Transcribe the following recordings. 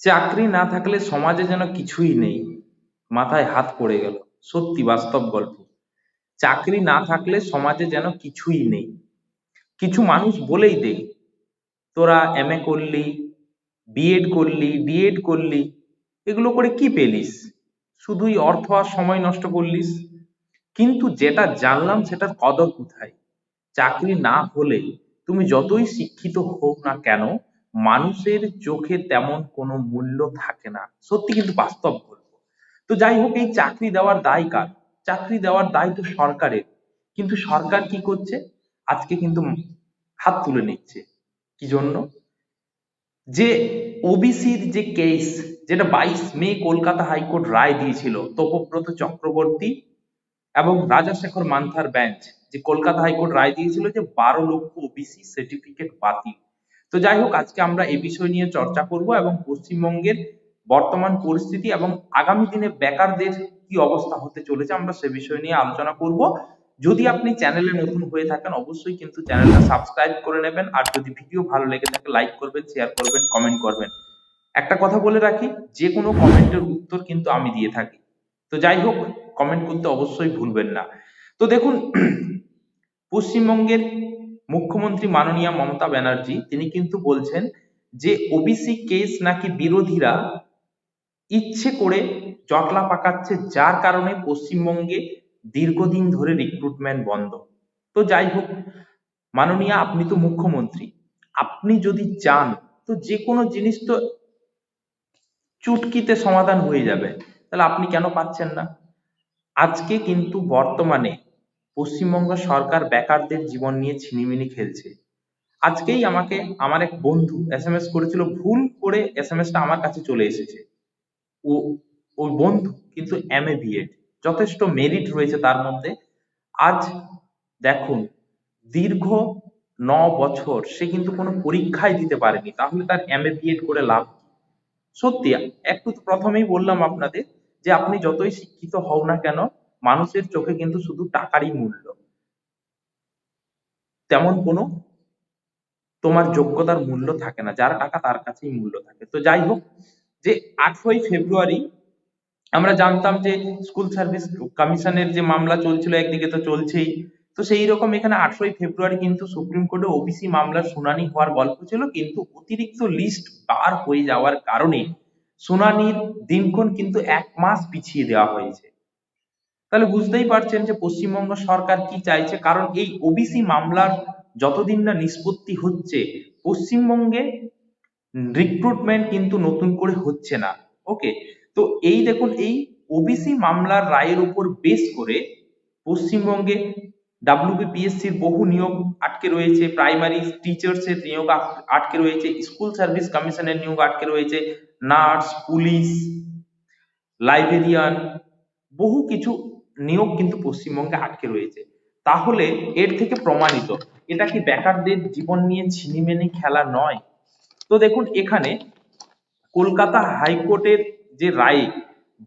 চাকরি না থাকলে সমাজে যেন কিছুই নেই। মাথায় হাত পড়ে গেল। সত্যি, বাস্তব গল্প। চাকরি না থাকলে সমাজে যেন কিছুই নেই। কিছু মানুষ বলেই দেয় তোরা এম এ করলি বিএড করলি ডিএড করলি, এগুলো করে কি পেলিস? শুধুই অর্থ আর সময় নষ্ট করলিস? কিন্তু যেটা জানলাম সেটার কদর কোথায়? চাকরি না হলে তুমি যতই শিক্ষিত হোক না কেন মানুষের চোখে তেমন কোনো মূল্য থাকে না। সত্যি কিন্তু বাস্তব গল্প তো যাই হোক, এই চাকরি দেওয়ার দায় কার? চাকরি দেওয়ার দায় তো সরকারের। কিন্তু সরকার কি করছে? আজকে কিন্তু হাত তুলে নিচ্ছে। কি জন্য? যে ওবিসির যে কেস যেটা বাইশ মে কলকাতা হাইকোর্ট রায় দিয়েছিল, তপব্রত চক্রবর্তী এবং রাজাশেখর মান্থার বেঞ্চ যে কলকাতা হাইকোর্ট রায় দিয়েছিল যে বারো লক্ষ ওবিসি সার্টিফিকেট বাতিল। তো যাই হোক আজকে আমরা এই বিষয় নিয়ে চর্চা করব এবং পশ্চিমবঙ্গের বর্তমান পরিস্থিতি এবং আগামী দিনে বেকারদের কি অবস্থা হতে চলেছে আমরা সে বিষয় নিয়ে আলোচনা করব। যদি আপনি চ্যানেলে নতুন হয়ে থাকেন, অবশ্যই কিন্তু চ্যানেলটা সাবস্ক্রাইব করে নেবেন। আর যদি ভিডিও ভালো লেগে থাকে, লাইক করবেন, শেয়ার করবেন, কমেন্ট করবেন। একটা কথা বলে রাখি, যে কোনো কমেন্টের উত্তর কিন্তু আমি দিয়ে থাকি। তো যাই হোক কমেন্ট করতে অবশ্যই ভুলবেন না। তো দেখুন, পশ্চিমবঙ্গের মুখ্যমন্ত্রী মাননীয়া মমতা ব্যানার্জি, তিনি কিন্তু বলছেন যে ওবিসি কেস নাকি বিরোধীরা ইচ্ছে করে জটলা পাকাচ্ছে, যার কারণে পশ্চিমবঙ্গে দীর্ঘদিন ধরে রিক্রুটমেন্ট বন্ধ। তো যাই হোক, মাননীয়া, আপনি তো মুখ্যমন্ত্রী। আপনি যদি চান, তো যে কোনো জিনিস তো চুটকিতে সমাধান হয়ে যাবে। তাহলে আপনি কেন পাচ্ছেন না? আজকে কিন্তু বর্তমানে পশ্চিমবঙ্গ সরকার বেকারদের জীবন নিয়ে ছিনিমিনি খেলছে। আজকেই আমাকে, আমার এক বন্ধু এস এম এস করেছিল, ভুল করে এস এম এস টা আমার কাছে চলে এসেছে। ও ওই বন্ধু কিন্তু এম এ বিএড যথেষ্ট মেরিট রয়েছে তার মধ্যে। আজ দেখুন, দীর্ঘ ন বছর সে কিন্তু কোনো পরীক্ষাই দিতে পারেনি, তাহলে তার এম এ বিএড করে লাভ সত্যি, একটু প্রথমেই বললাম আপনাদের যে আপনি যতই শিক্ষিত হও না কেন মানুষের চোখে কিন্তু শুধু টাকারই মূল্য। তেমন কোনো তোমার যোগ্যতার মূল্য থাকে না, যার টাকা তার কাছেই মূল্য থাকে। তো যাই হোক, যে আঠেরোই ফেব্রুয়ারি আমরা জানতাম যে স্কুল সার্ভিস কমিশনের যে মামলা চলছিল একদিকে তো চলছেই, তো সেই রকম এখানে আঠেরোই ফেব্রুয়ারি কিন্তু সুপ্রিম কোর্টে ওবিসি মামলার শুনানি হওয়ার গল্প ছিল, কিন্তু অতিরিক্ত লিস্ট বার হয়ে যাওয়ার কারণে শুনানির দিনক্ষণ কিন্তু এক মাস পিছিয়ে দেওয়া হয়েছে। তাহলে বুঝতেই পারছেন যে পশ্চিমবঙ্গ সরকার কি চাইছে। কারণ এই ওবিসি মামলার যতদিন না নিষ্পত্তি হচ্ছে, পশ্চিমবঙ্গে রিক্রুটমেন্ট কিন্তু নতুন করে হচ্ছে না। ওকে তো এই দেখুন, এই ওবিসি মামলার রায়ের উপর বেস করে পশ্চিমবঙ্গে ডাব্লিউবিপিএসসির বহু নিয়োগ আটকে রয়েছে প্রাইমারি টিচার্স এর নিয়োগ আটকে রয়েছে স্কুল সার্ভিস কমিশনের নিয়োগ আটকে রয়েছে নার্স পুলিশ লাইব্রেরিয়ান বহু কিছু নিয়োগ কিন্তু পশ্চিমবঙ্গে আটকে রয়েছে। তাহলে এর থেকে প্রমাণিত, এটা কি বেকারদের জীবন নিয়ে ছিনিমিনি খেলা নয়? তো দেখুন, এখানে কলকাতা হাইকোর্টের যে রায়,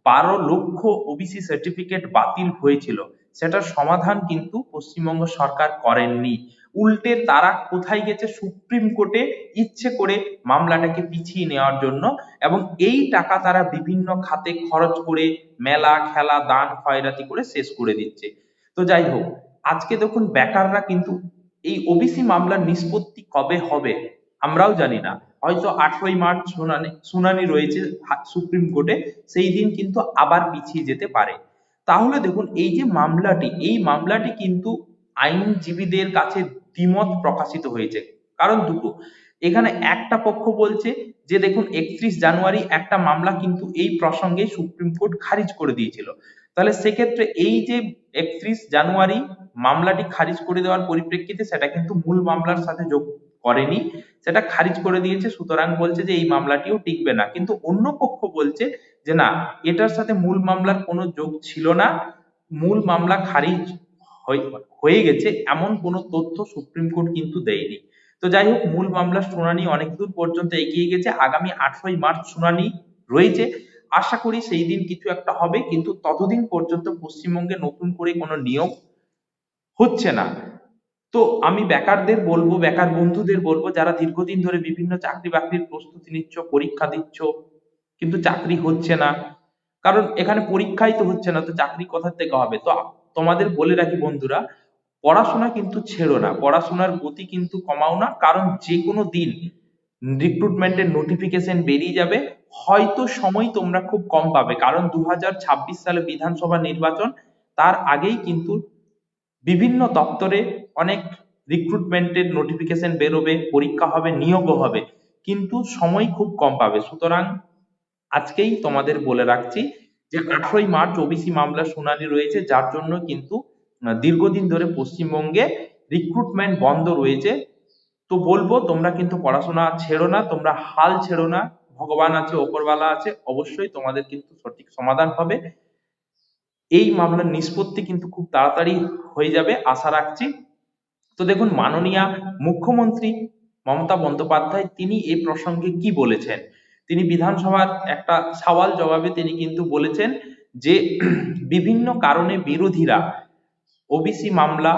বারো লক্ষ ওবিসি সার্টিফিকেট বাতিল হয়েছিল। সেটার সমাধান কিন্তু পশ্চিমবঙ্গ সরকার করেননি। উল্টে তারা কোথায় গেছে সুপ্রিম কোর্টে ইচ্ছে করে মামলাটাকে পিছিয়ে নেওয়ার জন্য এবং এই টাকা তারা বিভিন্ন খাতে খরচ করে মেলা, খেলা, দান, খয়রাতি করে শেষ করে দিচ্ছে। তো যাই হোক, আজকে দেখুন বেকাররা কিন্তু এই ওবিসি মামলার নিষ্পত্তি কবে হবে আমরাও জানি না। হয়তো আঠারোই মার্চ শুনানি শুনানি রয়েছে সুপ্রিম কোর্টে, সেই দিন কিন্তু আবার পিছিয়ে যেতে পারে। তাহলে দেখুন এই যে মামলাটি, এই মামলাটি কিন্তু আইনজীবীদের কাছে দ্বিমত প্রকাশিত হয়েছে। কারণ দুটো। এখানে একটা পক্ষ বলছে যে, দেখুন, একত্রিশ জানুয়ারি একটা মামলা কিন্তু এই প্রসঙ্গে সুপ্রিম কোর্ট খারিজ করে দিয়েছিল। তাহলে সেক্ষেত্রে এই যে একত্রিশ জানুয়ারি মামলাটি খারিজ করে দেওয়ার পরিপ্রেক্ষিতে সেটা কিন্তু মূল মামলার সাথে যোগ করেনি। সেটা খারিজ করে দিয়েছে, সুতরাং বলছে যে, এই মামলাটিও টিকবে না। কিন্তু অন্য পক্ষ বলছে যে, না, এটার সাথে মূল মামলার কোনো যোগ ছিল না। মূল মামলা খারিজ হয়ে গেছে, এমন কোনো তথ্য সুপ্রিম কোর্ট কিন্তু দেয়নি। তো যাই হোক, মূল মামলার শুনানি অনেক দূর পর্যন্ত এগিয়ে গেছে। আগামী আঠারোই মার্চ শুনানি রয়েছে। আশা করি সেই দিন কিছু একটা হবে, কিন্তু ততদিন পর্যন্ত পশ্চিমবঙ্গে নতুন করে কোনো নিয়োগ হচ্ছে না। তো আমি বেকারদের বলব, বেকার বন্ধুদের বলব, যারা দীর্ঘদিন ধরে বিভিন্ন চাকরি বাকরির প্রস্তুতি নিচ্ছ, পরীক্ষা দিচ্ছ, কিন্তু চাকরি হচ্ছে না। কারণ এখানে পরীক্ষাই তো হচ্ছে না, তো চাকরি কোথা থেকে হবে? তো তোমাদের বলে রাখি বন্ধুরা পড়াশোনা কিন্তু ছেড়ো না, পড়াশোনার গতি কিন্তু কমাও না, কারণ যে কোনো দিন রিক্রুটমেন্টের নোটিফিকেশন বেরিয়ে যাবে, হয়তো সময় তোমরা খুব কম পাবে, কারণ দু হাজার ছাব্বিশ সালে বিধানসভা নির্বাচন, তার আগেই কিন্তু বিভিন্ন দপ্তরে অনেক রিক্রুটমেন্টের নোটিফিকেশন বেরোবে, পরীক্ষা হবে, নিয়োগও হবে, কিন্তু সময় খুব কম পাবে। সুতরাং আজকেই তোমাদের বলে রাখছি যে আঠারোই মার্চ ওবিসি মামলা শুনানি রয়েছে, যার জন্য কিন্তু দীর্ঘদিন ধরে পশ্চিমবঙ্গে রিক্রুটমেন্ট বন্ধ রয়েছে। তো বলব, তোমরা কিন্তু পড়াশোনা ছেড়ো না, তোমরা হাল ছেড়ো না। ভগবান আছে, ওপরওয়ালা আছে, অবশ্যই তোমাদের কিন্তু সঠিক সমাধান হবে। এই মামলার নিষ্পত্তি কিন্তু খুব তাড়াতাড়ি হয়ে যাবে, আশা রাখছি। তো দেখুন, মাননীয়া মুখ্যমন্ত্রী মমতা বন্দ্যোপাধ্যায়, তিনি এই প্রসঙ্গে কি বলেছেন? তিনি বিধানসভার একটা সওয়াল জবাবে তিনি কিন্তু বলেছেন যে, বিভিন্ন কারণে বিরোধীরা ওবিসি মামলা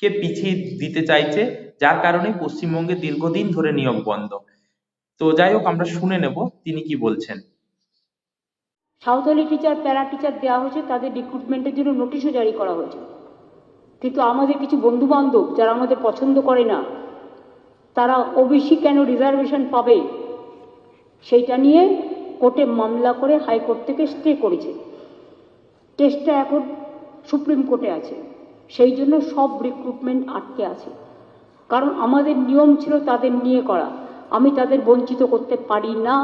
কে পিছিয়ে দিতে চাইছে, যার কারণে পশ্চিমবঙ্গে দীর্ঘদিন ধরে নিয়োগ বন্ধ। তো যাই হোক, আমরা শুনে নেব তিনি কি বলছেন। সাঁওতালি টিচার, প্যারা টিচার দেওয়া হয়েছে, তাদের রিক্রুটমেন্টের জন্য নোটিশও জারি করা হয়েছে। কিন্তু আমাদের কিছু বন্ধু বান্ধব যারা আমাদের পছন্দ করে না, তারা ওবিসি কেন রিজার্ভেশন পাবে? সেইটা নিয়ে কোর্টে মামলা করে হাইকোর্ট থেকে স্টে করেছে। কেসটা এখন সুপ্রিম কোর্টে আছে। সেই জন্য সব রিক্রুটমেন্ট আটকে আছে। কারণ আমাদের নিয়ম ছিল তাদের নিয়ে করা। আমি তাদের বঞ্চিত করতে পারি না।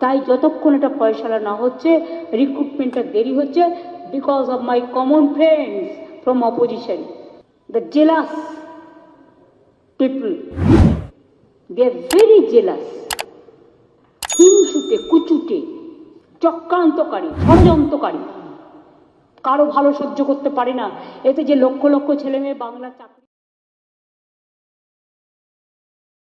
তাই যতক্ষণ এটা ফয়সালা না হচ্ছে রিক্রুটমেন্টটা দেরি হচ্ছে because of my common friends from opposition the jealous people they are very jealous হিংসুটে কুচুটে, চক্রান্তকারী, ষড়যন্ত্রকারী। কারও ভালো সহ্য করতে পারে না। এতে যে লক্ষ লক্ষ ছেলে মেয়ে বাংলা চাকরি